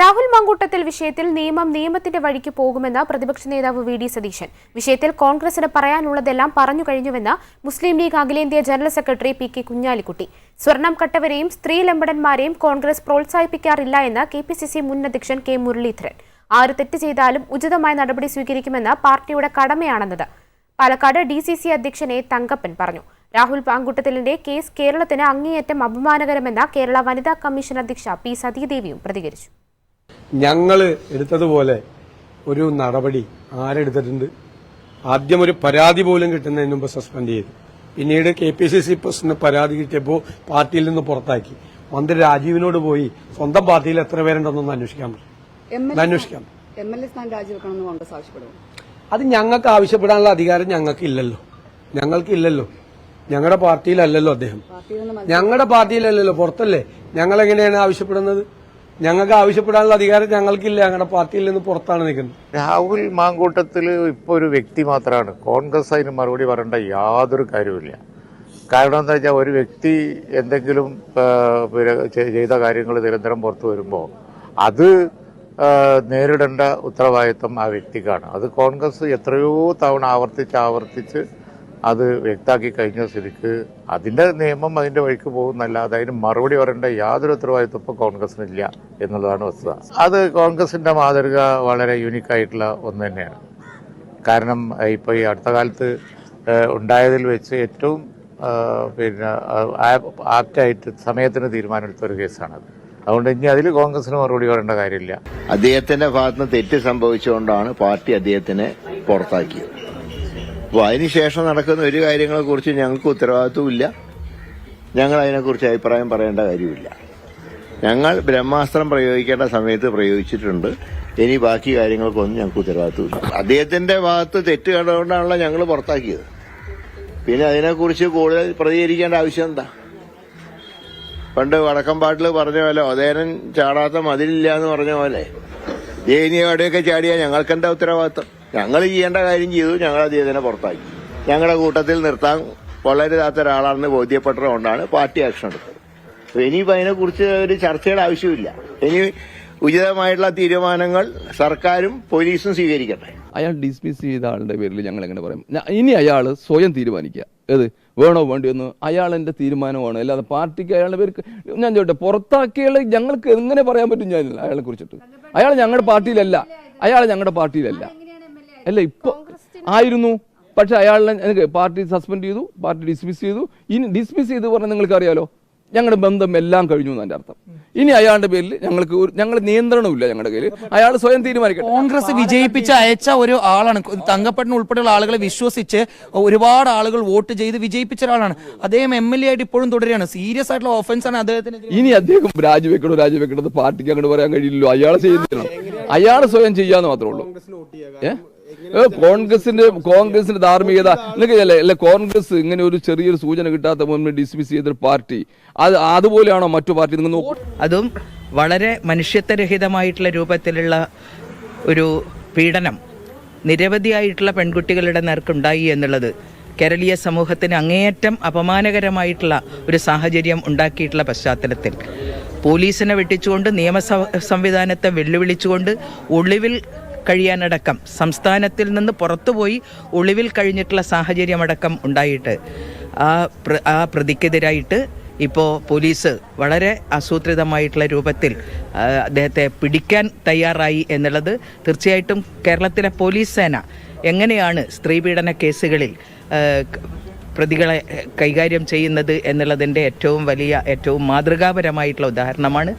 രാഹുൽ മങ്കൂട്ടത്തിൽ വിഷയത്തിൽ നിയമം നിയമത്തിന്റെ വഴിക്ക് പോകുമെന്ന് പ്രതിപക്ഷ നേതാവ് വി ഡി സതീശൻ. വിഷയത്തിൽ കോൺഗ്രസിന് പറയാനുള്ളതെല്ലാം പറഞ്ഞു കഴിഞ്ഞുവെന്ന് മുസ്ലിം ലീഗ് അഖിലേന്ത്യാ ജനറൽ സെക്രട്ടറി പി കെ കുഞ്ഞാലിക്കുട്ടി. സ്വർണം കട്ടവരെയും സ്ത്രീ ലംബടന്മാരെയും കോൺഗ്രസ് പ്രോത്സാഹിപ്പിക്കാറില്ല എന്ന് കെ പി സി സി മുൻ അധ്യക്ഷൻ കെ മുരളീധരൻ. ആര് തെറ്റ് ചെയ്താലും ഉചിതമായ നടപടി സ്വീകരിക്കുമെന്ന് പാർട്ടിയുടെ കടമയാണെന്നത് പാലക്കാട് ഡി സി സി അധ്യക്ഷൻ എ തങ്കപ്പൻ പറഞ്ഞു. രാഹുൽ പാങ്കുട്ടത്തിലിന്റെ കേസ് കേരളത്തിന് അങ്ങേയറ്റം അപമാനകരമെന്ന കേരള വനിതാ കമ്മീഷൻ അധ്യക്ഷ പി സതീദേവിയും പ്രതികരിച്ചു. ഞങ്ങൾ എടുത്തതുപോലെ ഒരു നടപടി ആരെടുത്തിട്ടുണ്ട്? ആദ്യം ഒരു പരാതി പോലും കിട്ടുന്നതിന് മുമ്പ് സസ്പെൻഡ് ചെയ്തു. പിന്നീട് K P C C president പരാതി കിട്ടിയപ്പോൾ പാർട്ടിയിൽ നിന്ന് പുറത്താക്കി. മന്ത്രി രാജീവിനോട് പോയി സ്വന്തം പാർട്ടിയിൽ എത്ര പേരുണ്ടെന്നൊന്ന് അന്വേഷിക്കാൻ അന്വേഷിക്കാം. അത് ഞങ്ങൾക്ക് ആവശ്യപ്പെടാനുള്ള അധികാരം ഞങ്ങൾക്ക് ഇല്ലല്ലോ ഞങ്ങൾക്ക് ഇല്ലല്ലോ ഞങ്ങളുടെ പാർട്ടിയിലല്ലല്ലോ അദ്ദേഹം. ഞങ്ങളുടെ പാർട്ടിയിലല്ലല്ലോ. പുറത്തല്ലേ? ഞങ്ങൾ എങ്ങനെയാണ് ആവശ്യപ്പെടുന്നത്? ഞങ്ങൾക്ക് ആവശ്യപ്പെടാനുള്ള അധികാരം ഞങ്ങൾക്കില്ല. ഞങ്ങളുടെ പാർട്ടിയിൽ നിന്ന് പുറത്താണ് നിൽക്കുന്നത്. രാഹുൽ മാങ്കൂട്ടത്തിൽ ഇപ്പോൾ ഒരു വ്യക്തി മാത്രമാണ് കോൺഗ്രസ് അതിന് മറുപടി പറയേണ്ട യാതൊരു കാര്യവുമില്ല. കാരണം എന്താ വെച്ചാൽ ഒരു വ്യക്തി എന്തെങ്കിലും ചെയ്ത കാര്യങ്ങൾ നിരന്തരം പുറത്തു വരുമ്പോൾ അത് നേരിടേണ്ട ഉത്തരവാദിത്വം ആ വ്യക്തിക്കാണ്. അത് കോൺഗ്രസ് എത്രയോ തവണ ആവർത്തിച്ച് ആവർത്തിച്ച് അത് വ്യക്താക്കി കഴിഞ്ഞ സ്ഥിതിക്ക് അതിന്റെ നിയമം അതിന്റെ വഴിക്ക് പോകുന്നല്ല അതിന് മറുപടി പറയേണ്ട യാതൊരു ഉത്തരവാദിത്വം ഇപ്പോൾ കോൺഗ്രസിനില്ല എന്നുള്ളതാണ് വസ്തുത. അത് കോൺഗ്രസിന്റെ മാതൃക വളരെ യൂണിക് ആയിട്ടുള്ള ഒന്ന് തന്നെയാണ്. കാരണം ഇപ്പോൾ ഈ അടുത്ത കാലത്ത് ഉണ്ടായതിൽ വെച്ച് ഏറ്റവും പിന്നെ ആപ്റ്റായിട്ട് സമയത്തിന് തീരുമാനമെടുത്ത ഒരു കേസാണത്. അതുകൊണ്ട് ഇനി അതിൽ കോൺഗ്രസിന് മറുപടി പറയേണ്ട കാര്യമില്ല. അദ്ദേഹത്തിന്റെ ഭാഗത്ത് തെറ്റ് സംഭവിച്ചുകൊണ്ടാണ് പാർട്ടി അദ്ദേഹത്തിനെ പുറത്താക്കിയത്. അപ്പോൾ അതിനുശേഷം നടക്കുന്ന ഒരു കാര്യങ്ങളെ കുറിച്ച് ഞങ്ങൾക്ക് ഉത്തരവാദിത്വമില്ല. ഞങ്ങൾ അതിനെക്കുറിച്ച് അഭിപ്രായം പറയേണ്ട കാര്യമില്ല. ഞങ്ങൾ ബ്രഹ്മാസ്ത്രം പ്രയോഗിക്കേണ്ട സമയത്ത് പ്രയോഗിച്ചിട്ടുണ്ട്. ഇനി ബാക്കി കാര്യങ്ങൾക്കൊന്നും ഞങ്ങൾക്ക് ഉത്തരവാദിത്വമില്ല. അദ്ദേഹത്തിന്റെ ഭാഗത്ത് തെറ്റ് കണ്ടുകൊണ്ടാണല്ലോ ഞങ്ങൾ പുറത്താക്കിയത്. പിന്നെ അതിനെക്കുറിച്ച് കൂടുതൽ പ്രതികരിക്കേണ്ട ആവശ്യം എന്താ? പണ്ട് വടക്കമ്പാട്ടിൽ പറഞ്ഞ പോലെ ഒതേനൻ ചാടാത്ത മതിലില്ല എന്ന് പറഞ്ഞ പോലെ. എവിടെയൊക്കെ ചാടിയാൽ ഞങ്ങൾക്ക് എന്താ ഉത്തരവാദിത്തം ഞങ്ങൾ ചെയ്യേണ്ട കാര്യം ചെയ്തു ഞങ്ങൾ അദ്ദേഹത്തിനെ പുറത്താക്കി. ഞങ്ങളുടെ കൂട്ടത്തിൽ നിർത്താൻ വളരെതാത്ത ഒരാളാണെന്ന് ബോധ്യപ്പെട്ടതുകൊണ്ടാണ് പാർട്ടി ആക്ഷൻ എടുത്തത്. ഇനിയിപ്പോൾ ഇനിയിപ്പോ അതിനെക്കുറിച്ച് ഒരു ചർച്ചയുടെ ആവശ്യമില്ല. ഇനി ഉചിതമായിട്ടുള്ള തീരുമാനങ്ങൾ സർക്കാരും പോലീസും സ്വീകരിക്കട്ടെ. അയാൾ ഡിസ്മിസ് ചെയ്ത ആളുടെ പേരിൽ ഞങ്ങൾ എങ്ങനെ പറയും? ഇനി അയാൾ സ്വയം തീരുമാനിക്കുക. ഏത്? വേണോ വേണ്ടിയൊന്ന് എന്റെ തീരുമാനമാണ്. അല്ലാതെ പാർട്ടിക്ക് അയാളുടെ പേര് ഞാൻ ചോട്ടെ പുറത്താക്കിയാൽ ഞങ്ങൾക്ക് എങ്ങനെ പറയാൻ പറ്റും? ഞാൻ അയാളെ കുറിച്ചിട്ട്. അയാൾ ഞങ്ങളുടെ പാർട്ടിയിലല്ല. അയാൾ ഞങ്ങളുടെ പാർട്ടിയിലല്ല. അല്ല ഇപ്പൊ ആയിരുന്നു. പക്ഷെ അയാളെ എനിക്ക് പാർട്ടി സസ്പെൻഡ് ചെയ്തു പാർട്ടി ഡിസ്മിസ് ചെയ്തു. ഇനി ഡിസ്മിസ് ചെയ്തു പറഞ്ഞാൽ നിങ്ങൾക്ക് അറിയാലോ ഞങ്ങളുടെ ബന്ധം എല്ലാം കഴിഞ്ഞു എന്നതിന്റെ അർത്ഥം. ഇനി അയാളുടെ പേരിൽ ഞങ്ങൾക്ക് ഞങ്ങൾ നിയന്ത്രണമില്ല ഞങ്ങളുടെ കയ്യിൽ. അയാൾ സ്വയം തീരുമാനിക്കട്ടെ. കോൺഗ്രസ് വിജയിപ്പിച്ച് അയച്ച ഒരു ആളാണ്. തങ്കപ്പട്ടൻ ഉൾപ്പെടെയുള്ള ആളുകളെ വിശ്വസിച്ച് ഒരുപാട് ആളുകൾ വോട്ട് ചെയ്ത് വിജയിപ്പിച്ച ഒരാളാണ്. അദ്ദേഹം എം എൽ എ ആയിട്ട് ഇപ്പോഴും തുടരുകയാണ്. സീരിയസ് ആയിട്ടുള്ള ഓഫൻസ് ആണ് അദ്ദേഹത്തിന് ഇനി അദ്ദേഹം രാജിവെക്കണോ രാജിവെക്കണോ എന്ന് പാർട്ടിക്ക് അങ്ങോട്ട് പറയാൻ കഴിയില്ലല്ലോ. അയാൾ ചെയ്യുന്നില്ല അയാൾ സ്വയം ചെയ്യാന്ന് മാത്രമേ ഉള്ളൂ. ഏ? കോൺഗ്രസിന്റെ കോൺഗ്രസിന്റെ ധാർമ്മികത. നിങ്ങൾക്ക് അല്ലേ അല്ലെ കോൺഗ്രസ് ഇങ്ങനെ ഒരു ചെറിയൊരു സൂചന കിട്ടാത്ത മുൻപ് ഡിസ്മിസ് ചെയ്തൊരു പാർട്ടി. അത് അതുപോലെയാണോ മറ്റു പാർട്ടി? നിങ്ങൾ നോക്കൂ. അതും വളരെ മനുഷ്യത്വരഹിതമായിട്ടുള്ള രൂപത്തിലുള്ള ഒരു പീഡനം നിരവധിയായിട്ടുള്ള പെൺകുട്ടികളുടെ നേർക്കുണ്ടായി എന്നുള്ളത് കേരളീയ സമൂഹത്തിന് അങ്ങേയറ്റം അപമാനകരമായിട്ടുള്ള ഒരു സാഹചര്യം ഉണ്ടാക്കിയിട്ടുള്ള പശ്ചാത്തലത്തിൽ. പോലീസിനെ വെട്ടിച്ചുകൊണ്ട് നിയമ സംവിധാനത്തെ വെല്ലുവിളിച്ചുകൊണ്ട് ഒളിവിൽ കഴിയാനടക്കം. സംസ്ഥാനത്തിൽ നിന്ന് പുറത്തുപോയി ഒളിവിൽ കഴിഞ്ഞിട്ടുള്ള സാഹചര്യമടക്കം ഉണ്ടായിട്ട് ആ ആ പ്രതിക്കെതിരായിട്ട് ഇപ്പോൾ പോലീസ് വളരെ ആസൂത്രിതമായിട്ടുള്ള രൂപത്തിൽ അദ്ദേഹത്തെ പിടിക്കാൻ തയ്യാറായി എന്നുള്ളത് തീർച്ചയായിട്ടും കേരളത്തിലെ പോലീസ് സേന എങ്ങനെയാണ് സ്ത്രീപീഡന കേസുകളിൽ പ്രതികളെ കൈകാര്യം ചെയ്യുന്നത് എന്നുള്ളതിന്റെ ഏറ്റവും വലിയ ഏറ്റവും മാതൃകാപരമായിട്ടുള്ള ഉദാഹരണമാണ്.